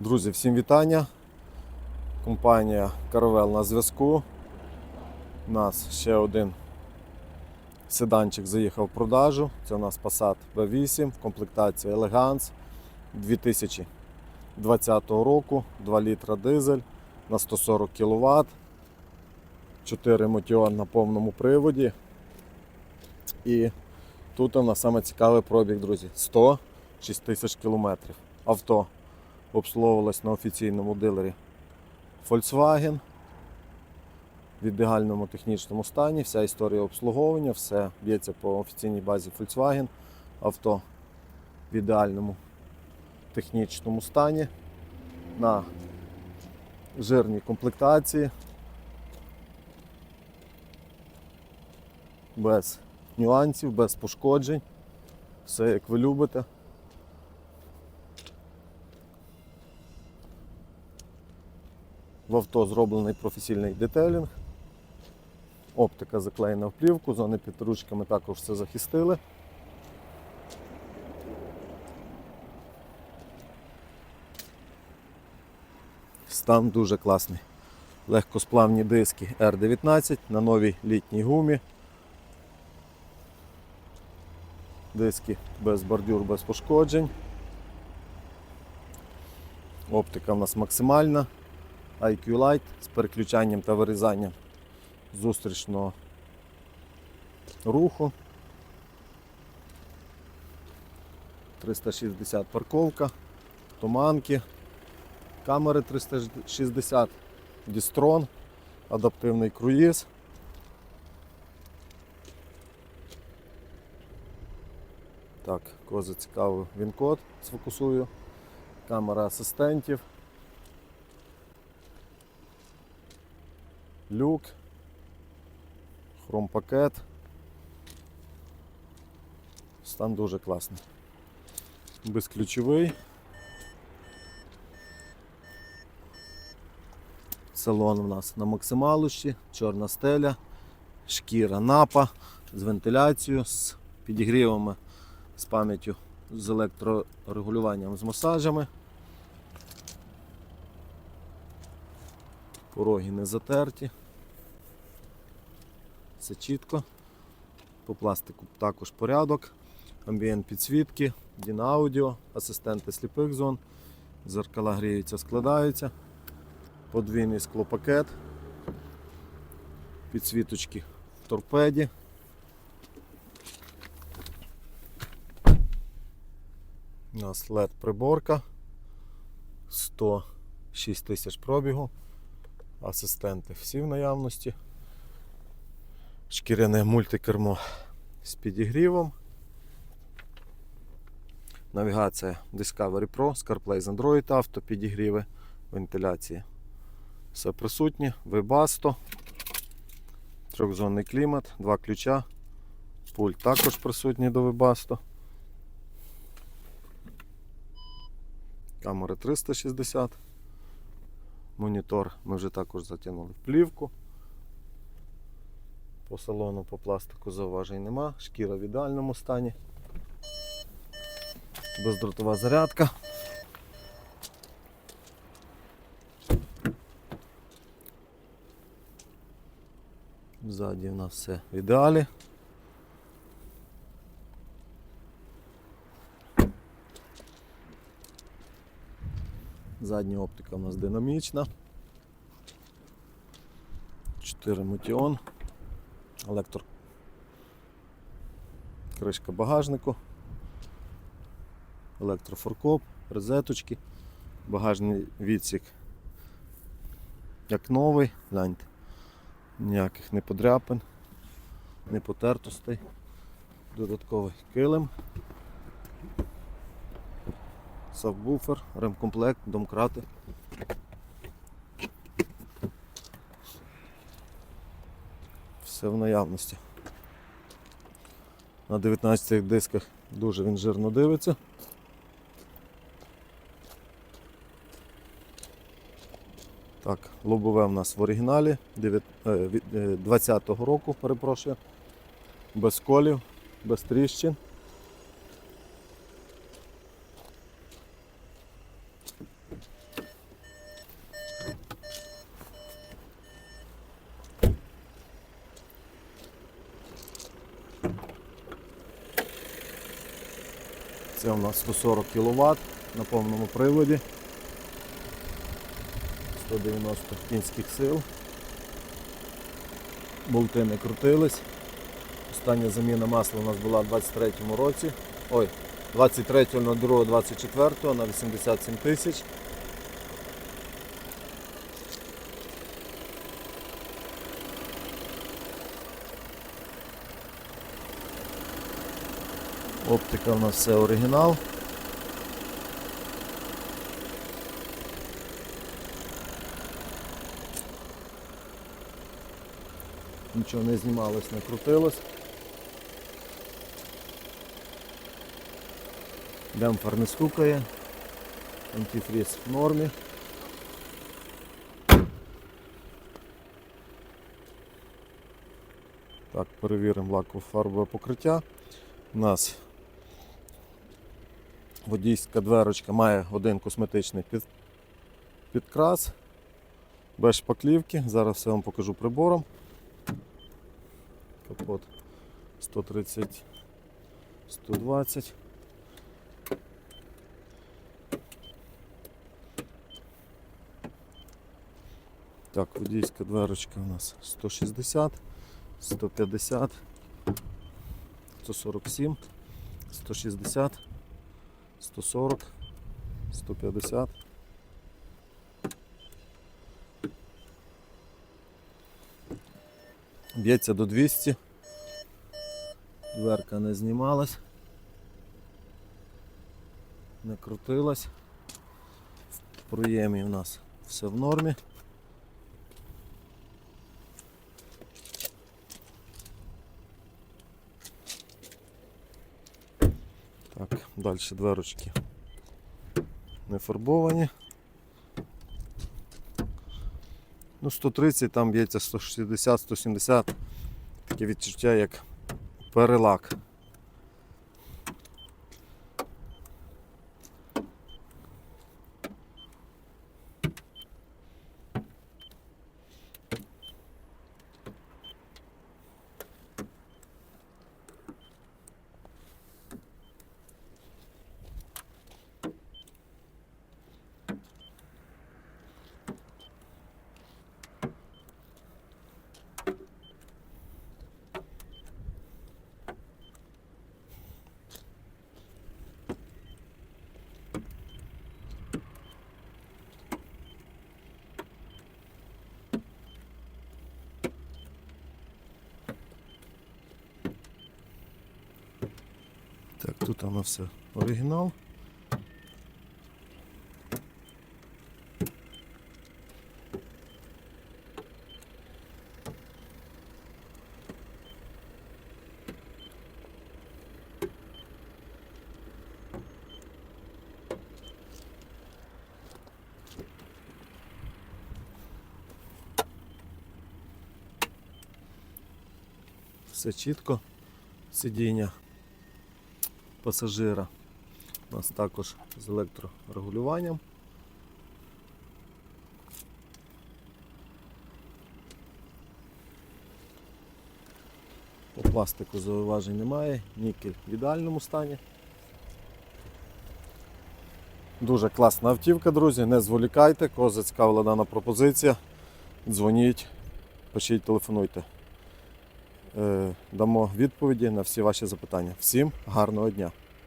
Друзі, всім вітання. Компанія Caravelle на зв'язку. У нас ще один седанчик заїхав в продажу. Це у нас Passat B8 в комплектації Elegance 2020 року, 2 літра дизель на 140 кВт, 4 мотіон на повному приводі. І тут у нас саме пробіг, друзі. 106 тисяч кілометрів. Авто обслуговувалась на офіційному дилері Volkswagen в ідеальному технічному стані. Вся історія обслуговування, все б'ється по офіційній базі Volkswagen. Авто в ідеальному технічному стані на жирній комплектації. Без нюансів, без пошкоджень. Все як ви любите. Авто зроблений професійний детейлінг. Оптика заклеєна в плівку, зони під ручками також все захистили. Стан дуже класний. Легкосплавні диски R19 на новій літній гумі. Диски без бордюр, без пошкоджень. Оптика в нас максимальна. IQ Light з переключанням та вирізанням зустрічного руху. 360 парковка, туманки, камери 360, дістрон, адаптивний круїз. Так, кого зацікавив він код, сфокусую. Камера асистентів. Люк, хромпакет. Стан дуже класний. Безключовий. Салон у нас на максималущі, чорна стеля, шкіра напа з вентиляцією, з підігрівами, з пам'яттю, з електрорегулюванням, з масажами. Пороги не затерті. Все чітко. По пластику також порядок. Амбієнт підсвітки, Дінаудіо, асистенти сліпих зон, зеркала гріються, складаються, подвійний склопакет, підсвіточки в торпеді. У нас LED приборка 106 тисяч пробігу асистенти всі в наявності. Шкіряне мультикермо з підігрівом. Навігація Discovery Pro, CarPlay з Android Auto, підігріви, вентиляція. Все присутнє, Webasto, трьохзонний клімат, два ключа, пульт також присутній до Webasto. Камера 360. Монітор ми вже також затягнули в плівку. По салону, по пластику зауважень нема. Шкіра в ідеальному стані. Бездротова зарядка. Ззаді в нас все в ідеалі. Задня оптика у нас динамічна. 4 мотіон. Електор. Кришка багажнику. Електрофоркоп, розеточки, багажний відсік як новий, гляньте, ніяких не подряпин, не потертостей. Додатковий килим. Сабвуфер, ремкомплект, домкрати. Все в наявності. На 19 дисках дуже він жирно дивиться. Так, лобове в нас в оригіналі 20-го року, перепрошую, без колів, без тріщин. Це у нас 140 кВт на повному приводі. 190 кінських сил. Болти не крутились. Остання заміна масла у нас була в 23-му році. Ой, 23.02.24 на 87 тисяч. Оптика у нас все оригінал. Нічого не знімалось, не крутилось. Демпфер не стукає. Антифріз в нормі. Так, перевіримо лаково фарбове покриття. У нас водійська дверочка має один косметичний під, підкрас, без шпаклівки. Зараз все вам покажу прибором. Капот 130, 120. Так, водійська дверочка у нас 160, 150, 147, 160, 140, 150. Б'ється до 200. Дверка не знімалась. Не крутилась. В проємі у нас все в нормі. Так, далі дверочки не фарбовані. Ну, 130, там б'ється 160, 170. Таке відчуття як перелак. Так, тут воно все оригінал. Все чітко. Сидіння пасажира. У нас також з електрорегулюванням. По пластику зауважень немає, нікель в ідеальному стані. Дуже класна автівка, друзі, не зволікайте, кого зацікавила дана пропозиція. Дзвоніть, пишіть, телефонуйте. Е, Дамо відповіді на всі ваші запитання. Всім гарного дня!